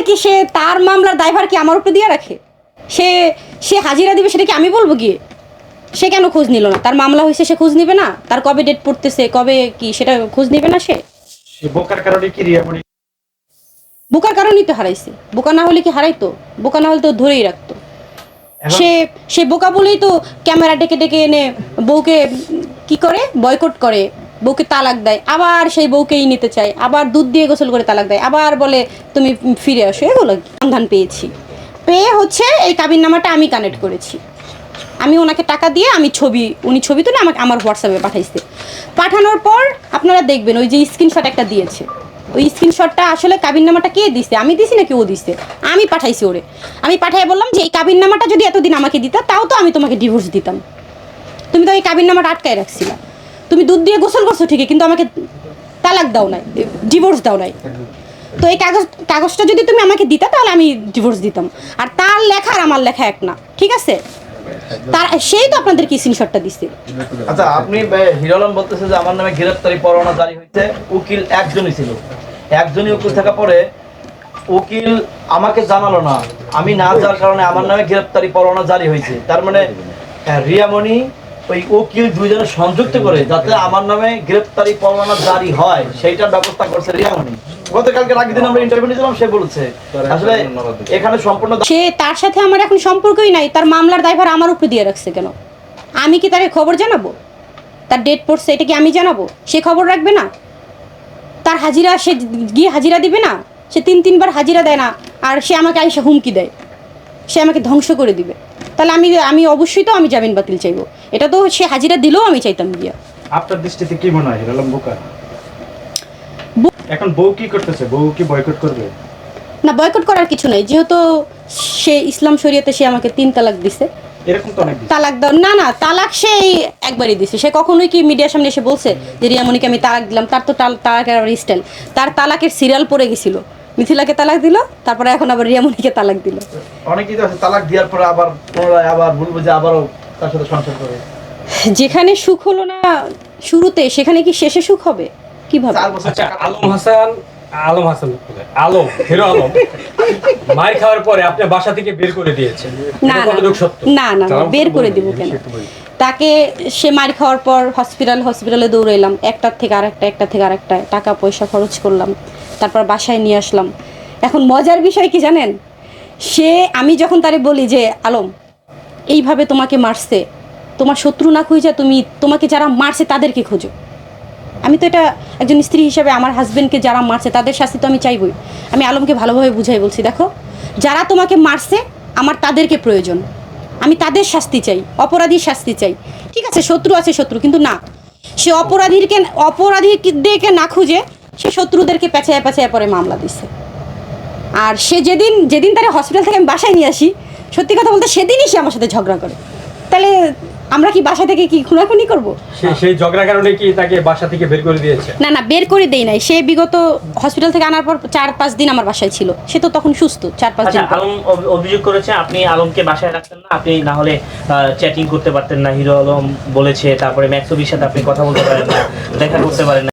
তাহলে কি সে তার মামলার দায়ভার কি আমার উপরে দিয়ে রাখে? সে সে হাজিরা দিবে সেটা কি আমি বলব গিয়ে? সে কেন খোঁজ নিল না? তার মামলা হয়েছে সে খোঁজ নিবে না? তার কবে ডেট পড়তেছে কবে কি সেটা খোঁজ নিবে না সে? সে বোকার কারণে কি রিয়ামণি বোকার কারণেই তো হারাইছে। বোকা না হলে কি হারাইতো? বোকা না হলে তো ধরেই রাখতো। সে সে বোকা বলেই তো ক্যামেরা ডেকে ডেকে এনে বউকে কি করে? বয়কট করে। বউকে তালাক দেয়, আবার সেই বউকেই নিতে চায়, আবার দুধ দিয়ে গোসল করে তালাক দেয়, আবার বলে, তুমি ফিরে আসো। এগুলো? সন্ধান পেয়েছি। পেয়ে হচ্ছে এই কাবিন নামাটা আমি কানেক্ট করেছি। আমি ওনাকে টাকা দিয়ে আমি ছবি, উনি ছবি তুলে আমাকে আমার হোয়াটসঅ্যাপে পাঠাইছে। পাঠানোর পর আপনারা দেখবেন, ওই যে স্ক্রিনশট একটা দিয়েছে। ওই স্ক্রিনশটটা আসলে কাবিন নামাটা কে দিছে? আমি দিছি নাকি ও দিছে? আমি পাঠাইছি ওরে। আমি পাঠাই বললাম যে, এই কাবিন নামাটা যদি এতদিন আমাকে দিতা, তাও তো আমি তোমাকে ডিভোর্স দিতাম। তুমি তো এই কাবিন নামাটা আটকায় রাখছিলা। তুমি দুধ দিয়ে গোসল করছ ঠিকই, কিন্তু আমাকে তালাক দাও নাই ডিভোর্স দাও নাই। তো এই কাগজ, কাগজটা যদি তুমি আমাকে দিতা, তাহলে আমি ডিভোর্স দিতাম। আর তার লেখা আর আমার লেখা এক না, ঠিক আছে? তার, সেই তো আপনাদের কি স্ক্রিনশটটা দিছে। আচ্ছা আপনি হিরো বলতেছে যে আমার নামে গ্রেফতারি পরোয়ানা জারি হয়েছে, উকিল একজনই ছিল। একজনই উকিল থাকা পরে উকিল আমাকে জানালো না, আমি না যাওয়ার কারণে আমার নামে গ্রেফতারি পরোয়ানা জারি হয়েছে। তার মানে রিয়ামণি ওই উকিল দুইজনে সংযুক্ত করে যাতে আমার নামে গ্রেফতারি পরোয়ানা জারি হয় সেইটার ব্যবস্থা করছে রিয়ামণি। গতকালকে আগের দিন আমরা ইন্টারভিউ নিয়েছিলাম সে বলছে আসলে এখানে সম্পূর্ণ সে তার সাথে আমার এখন সম্পর্কই নাই তার মামলার দায়ভার আমার উপরে দিয়ে রাখছে কেন? আমি কি তাকে খবর জানাব? তার ডেট পড়ছে এটা কি আমি জানাব? সে খবর রাখবে না? তার হাজিরা সে গিয়ে হাজিরা দিবে না? সে তিন তিনবার হাজিরা দেয় না আর সে আমাকে আইসা হুমকি দেয়। সে আমাকে ধ্বংস করে দিবে। তাহলে আমি আমি অবশ্যই তো আমি জামিন বাতিল চাইব। এটা তো সে হাজিরা দিলেও আমি চাইতাম গিয়া। আপনার দৃষ্টিতে কি মনে হয় হিরালাম বোকা? এখন বউ কি করতেছে? বউ কি বয়কট করবে? না বয়কট করার কিছু নাই। যেহেতু সে ইসলাম শরীয়তে সে আমাকে তিন তালাক দিছে। এরকম তো অনেক তালাক দাও না না তালাক সেই একবারই দিছে। সে কখনোই কি মিডিয়ার সামনে এসে বলছে যে রিয়ামণিকে আমি তালাক দিলাম। তার তো তাল- তালাকের স্টাইল তার তালাকের সিরিয়াল পড়ে গেছিল। মিথিলাকে তালাক দিল তারপরে এখন আবার রিয়ামণিকে তালাক দিল। অনেকেই তো আছে তালাক দেওয়ার পরে আবার পুনরায় আবার বলব যে আবারও তার সাথে সংসার করে। যেখানে সুখ হলো না শুরুতে সেখানে কি শেষে সুখ হবে? কীভাবে? চার বছর আচ্ছা আলম হাসান আলম হাসান? আলম হিরো আলম। মার খাওয়ার পরে আপনি বাসা থেকে বের করে দিয়েছেন। না না কতটুকু সত্য? না না না, বের করে দিব কেন? তাকে সে মার খাওয়ার পর হসপিটাল হসপিটালে দৌড়াইলাম। একটার থেকে আরেকটা একটা থেকে আরেকটা টাকা পয়সা খরচ করলাম। তারপর বাসায় নিয়ে আসলাম। এখন মজার বিষয় কি জানেন? সে, আমি যখন তারে বলি যে, আলম, এইভাবে তোমাকে মারছে, তোমার শত্রু না খুঁজে তুমি, তোমাকে যারা মারছে তাদেরকে খোঁজো। আমি তো এটা একজন স্ত্রী হিসেবে আমার হাজবেন্ডকে যারা মারছে তাদের শাস্তি তো আমি চাইবই। আমি আলমকে ভালোভাবে বুঝাই বলছি, দেখো, যারা তোমাকে মারছে, আমার তাদেরকে প্রয়োজন। আমি তাদের শাস্তি চাই, অপরাধীর শাস্তি চাই। ঠিক আছে, শত্রু আছে শত্রু, কিন্তু না। সে অপরাধীরকে অপরাধীদেরকে না খুঁজে সে শত্রুদেরকে পেঁচায় পেঁচায় পরে মামলা দিছে। আর সে যেদিন যেদিন তারা হসপিটাল থেকে আমি বাসায় নিয়ে আসি সত্যি কথা বলতে সেদিনই সে আমার সাথে ঝগড়া করে। তাহলে আমরা কি বাসা থেকে কি খুনাখুনি করব? সেই ঝগড়ার কারণে কি তাকে বাসা থেকে বের করে দিয়েছে? না না বের করে দেই নাই। সে বিগত হসপিটাল থেকে আনার পর চার পাঁচ দিন আমার বাসায় ছিল। সে তো তখন সুস্থ চার পাঁচ আচ্ছা দিন আলম অভিযোগ করেছে আপনি আলমকে বাসায় রাখতেন না আপনি না হলে চ্যাটিং করতে পারতেন না। হিরো আলম বলেছে তারপরে ম্যাক্সবির সাথে আপনি কথা বলতে পারেন না দেখা করতে পারেন না।